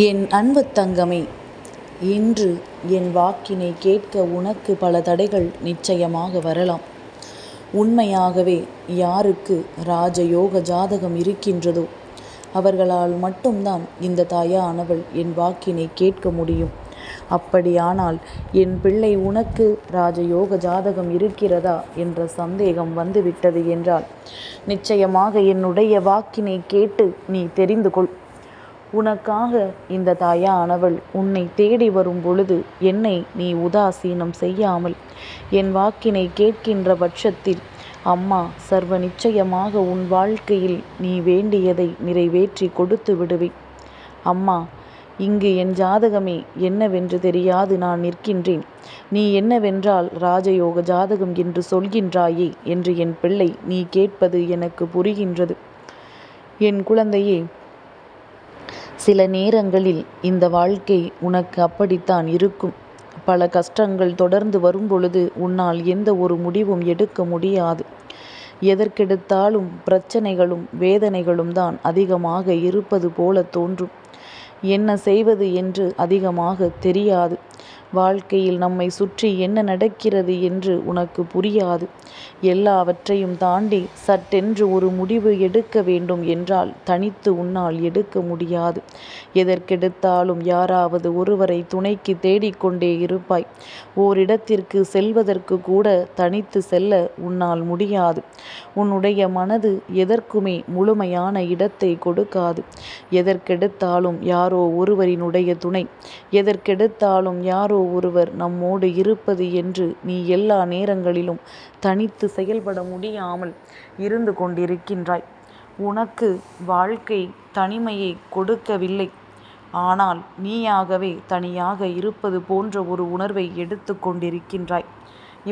என் அன்பு தங்கமே இன்று என் வாக்கினை கேட்க உனக்கு பல தடைகள் நிச்சயமாக வரலாம். உண்மையாகவே யாருக்கு ராஜயோக ஜாதகம் இருக்கின்றதோ அவர்களால் மட்டும்தான் இந்த தாயானவள் என் வாக்கினை கேட்க முடியும். அப்படியானால் என் பிள்ளை உனக்கு ராஜயோக ஜாதகம் இருக்கிறதா என்ற சந்தேகம் வந்துவிட்டது என்றால் நிச்சயமாக என்னுடைய வாக்கினை கேட்டு நீ தெரிந்து கொள். உனக்காக இந்த தாயானவள் உன்னை தேடி வரும் பொழுது என்னை நீ உதாசீனம் செய்யாமல் என் வாக்கினை கேட்கின்ற பட்சத்தில் அம்மா சர்வ நிச்சயமாக உன் வாழ்க்கையில் நீ வேண்டியதை நிறைவேற்றி கொடுத்து விடுவேன். அம்மா இங்கு என் ஜாதகமே என்னவென்று தெரியாது நான் நிற்கின்றேன். நீ என்னவென்றால் ராஜயோக ஜாதகம் என்று சொல்கின்றாயே என்று என் பிள்ளை நீ கேட்பது எனக்கு புரிகின்றது. என் குழந்தையே சில நேரங்களில் இந்த வாழ்க்கை உனக்கு அப்படித்தான் இருக்கும். பல கஷ்டங்கள் தொடர்ந்து வரும்பொழுது உன்னால் எந்த ஒரு முடிவும் எடுக்க முடியாது. எதற்கெடுத்தாலும் பிரச்சனைகளும் வேதனைகளும் தான் அதிகமாக இருப்பது போல தோன்றும். என்ன செய்வது என்று அதிகமாக தெரியாது. வாழ்க்கையில் நம்மை சுற்றி என்ன நடக்கிறது என்று உனக்கு புரியாது. எல்லாவற்றையும் தாண்டி சட்டென்று ஒரு முடிவு எடுக்க வேண்டும் என்றால் தனித்து உன்னால் எடுக்க முடியாது. எதற்கெடுத்தாலும் யாராவது ஒருவரை துணைக்கு தேடிக்கொண்டே இருப்பாய். ஓரிடத்திற்கு செல்வதற்கு கூட தனித்து செல்ல உன்னால் முடியாது. உன்னுடைய மனது எதற்குமே முழுமையான இடத்தை கொடுக்காது. எதற்கெடுத்தாலும் யாரோ ஒருவரினுடைய துணை. எதற்கெடுத்தாலும் யாரோ ஒருவர் நம்மோடு இருப்பது என்று நீ எல்லா நேரங்களிலும் தனித்து செயல்பட முடியாமல் இருந்து கொண்டிருக்கின்றாய். உனக்கு வாழ்க்கை தனிமையை கொடுக்கவில்லை. ஆனால் நீயாகவே தனியாக இருப்பது போன்ற ஒரு உணர்வை எடுத்து கொண்டிருக்கின்றாய்.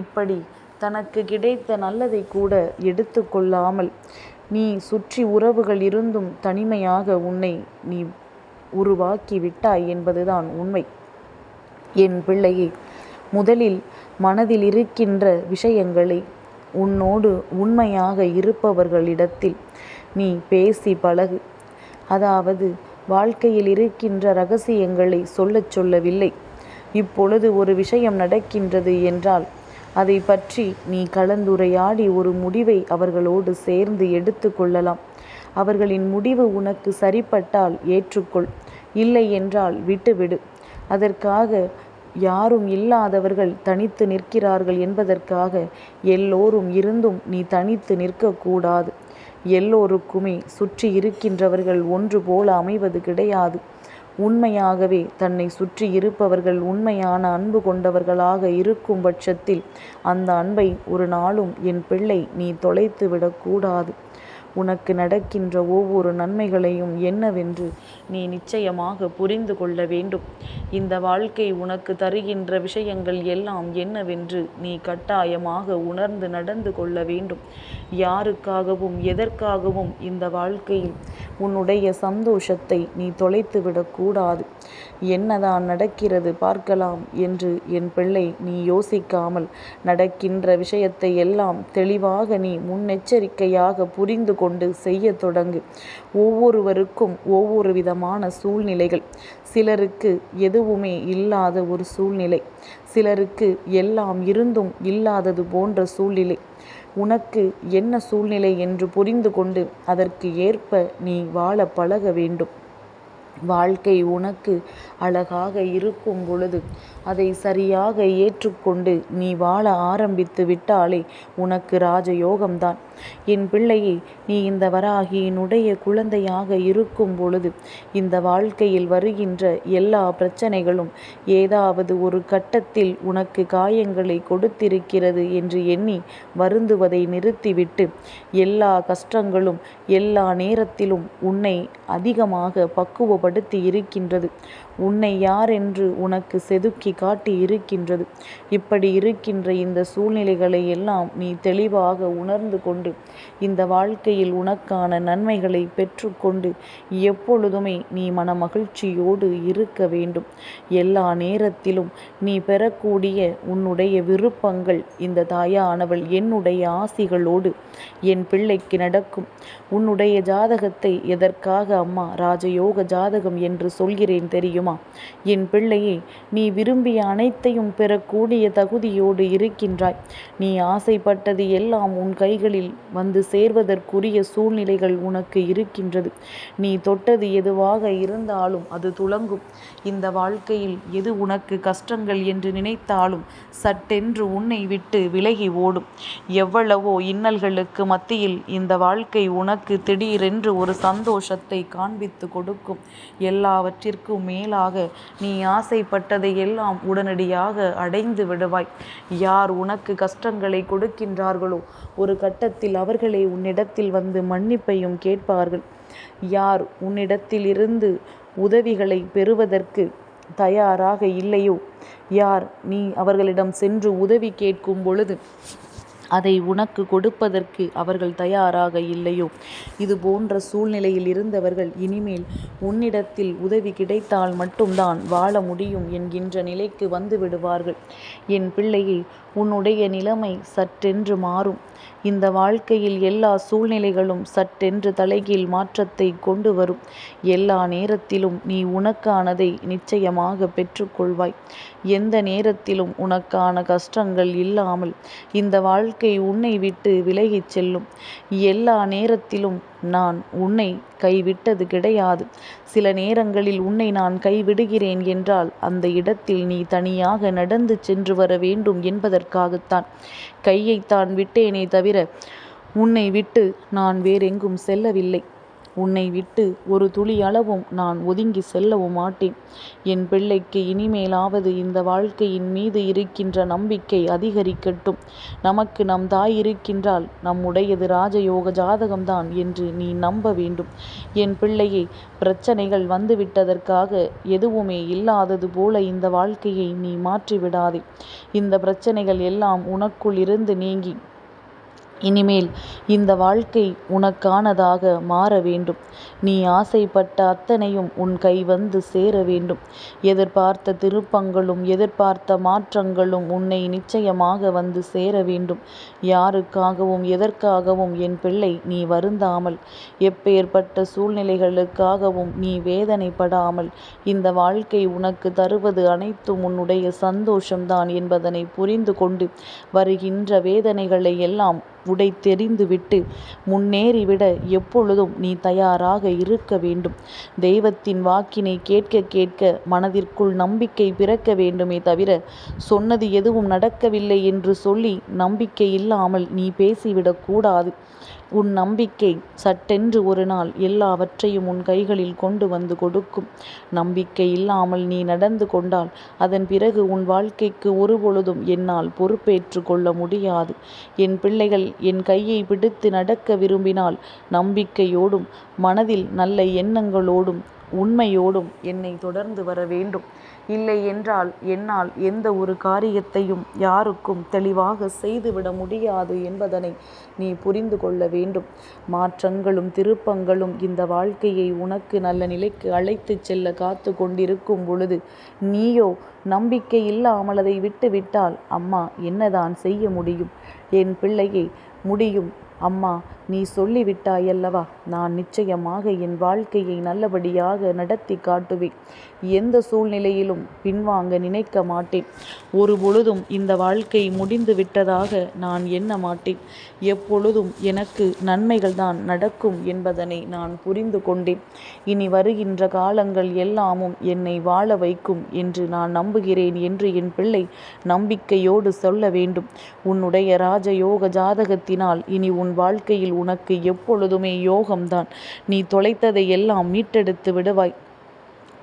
இப்படி தனக்கு கிடைத்த நல்லதை கூட எடுத்து கொள்ளாமல் நீ சுற்றி உறவுகள் இருந்தும் தனிமையாக உன்னை நீ உருவாக்கி விட்டாய் என்பதுதான் உண்மை. என் பிள்ளையே முதலில் மனதில் இருக்கின்ற விஷயங்களை உன்னோடு உண்மையாக இருப்பவர்களிடத்தில் நீ பேசி பழகு. அதாவது வாழ்க்கையில் இருக்கின்ற ரகசியங்களை சொல்லச் சொல்லவில்லை. இப்பொழுது ஒரு விஷயம் நடக்கின்றது என்றால் அதை பற்றி நீ கலந்துரையாடி ஒரு முடிவை அவர்களோடு சேர்ந்து எடுத்து கொள்ளலாம். அவர்களின் முடிவு உனக்கு சரிப்பட்டால் ஏற்றுக்கொள். இல்லை என்றால் விட்டுவிடு. அதற்காக யாரும் இல்லாதவர்கள் தனித்து நிற்கிறார்கள் என்பதற்காக எல்லோரும் இருந்தும் நீ தனித்து நிற்கக்கூடாது. எல்லோருக்குமே சுற்றி இருக்கின்றவர்கள் ஒன்று போல அமைவது கிடையாது. உண்மையாகவே தன்னை சுற்றி இருப்பவர்கள் உண்மையான அன்பு கொண்டவர்களாக இருக்கும் பட்சத்தில் அந்த அன்பை ஒரு நாளும் என் பிள்ளை நீ தொலைத்து விடக்கூடாது. உனக்கு நடக்கின்ற ஒவ்வொரு நன்மைகளையும் என்னவென்று நீ நிச்சயமாக புரிந்து கொள்ள வேண்டும். இந்த வாழ்க்கை உனக்கு தருகின்ற விஷயங்கள் எல்லாம் என்னவென்று நீ கட்டாயமாக உணர்ந்து நடந்து கொள்ள வேண்டும். யாருக்காகவும் எதற்காகவும் இந்த வாழ்க்கையில் உன்னுடைய சந்தோஷத்தை நீ தொலைத்து விடக்கூடாது என்னதான் நடக்கிறது பார்க்கலாம் என்று என் பிள்ளை நீ யோசிக்காமல் நடக்கின்ற விஷயத்தை எல்லாம் தெளிவாக நீ முன்னெச்சரிக்கையாக புரிந்து கொண்டு செய்ய தொடங்கு. ஒவ்வொருவருக்கும் ஒவ்வொரு விதமான சூழ்நிலைகள். சிலருக்கு எதுவுமே இல்லாத ஒரு சூழ்நிலை. சிலருக்கு எல்லாம் இருந்தும் இல்லாதது போன்ற சூழ்நிலை. உனக்கு என்ன சூழ்நிலை என்று புரிந்து கொண்டு அதற்கு ஏற்ப நீ வாழ பழக வேண்டும். வாழ்க்கை உனக்கு அழகாக இருக்கும் பொழுது அதை சரியாக ஏற்றுக்கொண்டு நீ வாழ ஆரம்பித்து விட்டாலே உனக்கு ராஜயோகம்தான். என் பிள்ளையே நீ இந்த வராகியினுடைய குழந்தையாக இருக்கும் பொழுது இந்த வாழ்க்கையில் வருகின்ற எல்லா பிரச்சனைகளும் ஏதாவது ஒரு கட்டத்தில் உனக்கு காயங்களை கொடுத்திருக்கிறது என்று எண்ணி வருந்துவதை நிறுத்திவிட்டு எல்லா கஷ்டங்களும் எல்லா நேரத்திலும் உன்னை அதிகமாக பக்குவப்படுத்தி இருக்கின்றது. உன்னை யார் என்று உனக்கு செதுக்கி காட்டி இருக்கின்றது. இப்படி இருக்கின்ற இந்த சூழ்நிலைகளை எல்லாம் நீ தெளிவாக உணர்ந்து கொண்டு இந்த வாழ்க்கையில் உனக்கான நன்மைகளை பெற்றுக்கொண்டு எப்பொழுதுமே நீ மன மகிழ்ச்சியோடு இருக்க வேண்டும். எல்லா நேரத்திலும் நீ பெறக்கூடிய உன்னுடைய விருப்பங்கள் இந்த தாயானவள் என்னுடைய ஆசிகளோடு என் பிள்ளைக்கு நடக்கும். உன்னுடைய ஜாதகத்தை எதற்காக அம்மா ராஜயோக ஜாதகம் என்று சொல்கிறேன் தெரியுமா? என் பிள்ளையே நீ விரும்பிய அனைத்தையும் பெறக்கூடிய தகுதியோடு இருக்கின்றாய். நீ ஆசைப்பட்டது எல்லாம் உன் கைகளில் வந்து சேர்வதற்குரிய சூழ்நிலைகள் உனக்கு இருக்கின்றது. நீ தொட்டது எதுவாக இருந்தாலும் அது துளங்கும். இந்த வாழ்க்கையில் எது உனக்கு கஷ்டங்கள் என்று நினைத்தாலும் சட்டென்று உன்னை விட்டு விலகி ஓடும். எவ்வளவோ இன்னல்களுக்கு மத்தியில் இந்த வாழ்க்கை உனக்கு திடீரென்று ஒரு சந்தோஷத்தை காண்பித்து கொடுக்கும். எல்லாவற்றிற்கும் மேலாக நீ ஆசைப்பட்டதை எல்லாம் உடனடியாக அடைந்து விடுவாய். யார் உனக்கு கஷ்டங்களை கொடுக்கின்றார்களோ ஒரு கட்டத்தில் அவர்களே உன்னிடத்தில் வந்து மன்னிப்பையும் கேட்பார்கள். யார் உன்னிடத்திலிருந்து உதவிகளை பெறுவதற்கு தயாராக இல்லையோ? யார் நீ அவர்களிடம் சென்று உதவி கேட்கும் பொழுது அதை உனக்கு கொடுப்பதற்கு அவர்கள் தயாராக இல்லையோ. இது போன்ற சூழ்நிலையில் இருந்தவர்கள் இனிமேல் உன்னிடத்தில் உதவி கிடைத்தால் மட்டும்தான் வாழ முடியும் என்கின்ற நிலைக்கு வந்து விடுவார்கள். என் பிள்ளையை உன்னுடைய நிலைமை சற்றென்று மாறும். இந்த வாழ்க்கையில் எல்லா சூழ்நிலைகளும் சட்டென்று தலைகீழ் மாற்றத்தை கொண்டு வரும். எல்லா நேரத்திலும் நீ உனக்கானதை நிச்சயமாக பெற்றுக்கொள்வாய். எந்த நேரத்திலும் உனக்கான கஷ்டங்கள் இல்லாமல் இந்த வாழ்க்கை உன்னை விட்டு விலகிச் செல்லும். எல்லா நேரத்திலும் நான் உன்னை கைவிட்டது கிடையாது. சில நேரங்களில் உன்னை நான் கைவிடுகிறேன் என்றால் அந்த இடத்தில் நீ தனியாக நடந்து சென்று வர வேண்டும் என்பதற்காகத்தான். கையைத்தான் விட்டேனே தவிர உன்னை விட்டு நான் வேறெங்கும் செல்லவில்லை. உன்னை விட்டு ஒரு துளி அளவும் நான் ஒதுங்கி செல்லவும் மாட்டேன். என் பிள்ளைக்கு இனிமேலாவது இந்த வாழ்க்கையின் மீது இருக்கின்ற நம்பிக்கை அதிகரிக்கட்டும். நமக்கு நம் தாய் இருக்கின்றால் நம்முடையது ராஜயோக ஜாதகம்தான் என்று நீ நம்ப வேண்டும். என் பிள்ளையை பிரச்சனைகள் வந்துவிட்டதற்காக எதுவுமே இல்லாதது போல இந்த வாழ்க்கையை நீ மாற்றிவிடாதே. இந்த பிரச்சனைகள் எல்லாம் உனக்குள் இருந்து நீங்கி இனிமேல் இந்த வாழ்க்கை உனக்கானதாக மாற வேண்டும். நீ ஆசைப்பட்ட அத்தனையும் உன் கை வந்து சேர வேண்டும். எதிர்பார்த்த திருப்பங்களும் எதிர்பார்த்த மாற்றங்களும் உன்னை நிச்சயமாக வந்து சேர வேண்டும். யாருக்காகவும் எதற்காகவும் என் பிள்ளை நீ வருந்தாமல் எப்பேற்பட்ட சூழ்நிலைகளுக்காகவும் நீ வேதனைப்படாமல் இந்த வாழ்க்கை உனக்கு தருவது அனைத்தும் உன்னுடைய சந்தோஷம்தான் என்பதனை புரிந்து கொண்டு வருகின்ற வேதனைகளை எல்லாம் உடை தெரிந்துவிட்டு முன்னேறிவிட எப்பொழுதும் நீ தயாராக இருக்க வேண்டும். தெய்வத்தின் வாக்கினை கேட்க கேட்க மனதிற்குள் நம்பிக்கை பிறக்க வேண்டுமே தவிர சொன்னது எதுவும் நடக்கவில்லை என்று சொல்லி நம்பிக்கை இல்லாமல் நீ பேசிவிடக்கூடாது உன் நம்பிக்கை சட்டென்று ஒரு நாள் எல்லாவற்றையும் உன் கைகளில் கொண்டு வந்து கொடுக்கும். நம்பிக்கை இல்லாமல் நீ நடந்து கொண்டால் அதன் பிறகு உன் வாழ்க்கைக்கு ஒருபொழுதும் என்னால் பொறுப்பேற்று கொள்ள முடியாது. என் பிள்ளைகள் என் கையை பிடித்து நடக்க விரும்பினால் நம்பிக்கையோடும் மனதில் நல்ல எண்ணங்களோடும் உண்மையோடும் என்னை தொடர்ந்து வர வேண்டும். இல்லை என்றால் என்னால் எந்த ஒரு காரியத்தையும் யாருக்கும் தெளிவாக செய்துவிட முடியாது என்பதனை நீ புரிந்து கொள்ள வேண்டும். மாற்றங்களும் திருப்பங்களும் இந்த வாழ்க்கையை உனக்கு நல்ல நிலைக்கு அழைத்துச் செல்ல காத்து கொண்டிருக்கும் பொழுது நீயோ நம்பிக்கை இல்லாமல் அதை விட்டுவிட்டால் அம்மா என்னதான் செய்ய முடியும்? என் பிள்ளையை முடியும். அம்மா நீ சொல்லிவிட்டாயல்லவா நான் நிச்சயமாக என் வாழ்க்கையை நல்லபடியாக நடத்தி காட்டுவேன். எந்த சூழ்நிலையிலும் பின்வாங்க நினைக்க மாட்டேன். ஒரு பொழுதும் இந்த வாழ்க்கை முடிந்து விட்டதாக நான் எண்ண மாட்டேன். எப்பொழுதும் எனக்கு நன்மைகள் தான் நடக்கும் என்பதனை நான் புரிந்து கொண்டேன். இனி வருகின்ற காலங்கள் எல்லாமும் என்னை வாழ வைக்கும் என்று நான் நம்புகிறேன் என்று என் பிள்ளை நம்பிக்கையோடு சொல்ல வேண்டும். உன்னுடைய ராஜயோக ஜாதகத்தினால் இனி உன் வாழ்க்கையில் உனக்கு எப்பொழுதுமே யோகம்தான். நீ தொலைத்ததை எல்லாம் மீட்டெடுத்து விடுவாய்.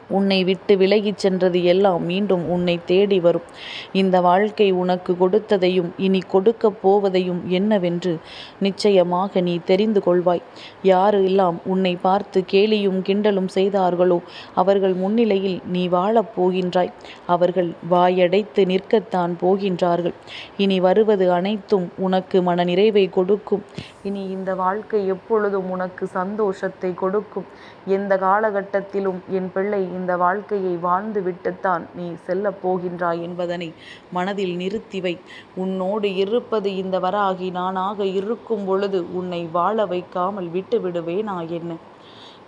உன்னை விட்டு விலகிச் சென்றது எல்லாம் மீண்டும் உன்னை தேடி வரும். இந்த வாழ்க்கை உனக்கு கொடுத்ததையும் இனி கொடுக்கப் போவதையும் என்னவென்று நிச்சயமாக நீ தெரிந்து கொள்வாய். யாரு எல்லாம் உன்னை பார்த்து கேலியும் கிண்டலும் செய்தார்களோ அவர்கள் முன்னிலையில் நீ வாழப் போகின்றாய். அவர்கள் வாயடைத்து நிற்கத்தான் போகின்றார்கள். இனி வருவது அனைத்தும் உனக்கு மன நிறைவை கொடுக்கும். இனி இந்த வாழ்க்கை எப்பொழுதும் உனக்கு சந்தோஷத்தை கொடுக்கும். எந்த காலகட்டத்திலும் என் பிள்ளை இந்த வாழ்க்கையை வாழ்ந்து விட்டுத்தான் நீ செல்லப் போகின்றாய் என்பதனை மனதில் நிறுத்தி வை. உன்னோடு இருப்பது இந்த வராகி நானாக இருக்கும் பொழுது உன்னை வாழ வைக்காமல் விட்டு விடுவேனா என்ன?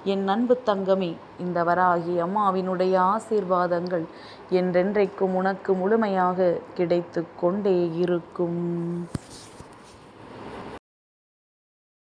என் அன்பு தங்கமே இந்த வராகி அம்மாவினுடைய ஆசீர்வாதங்கள் என்றென்றைக்கும் உனக்கு முழுமையாக கிடைத்து கொண்டே இருக்கும்.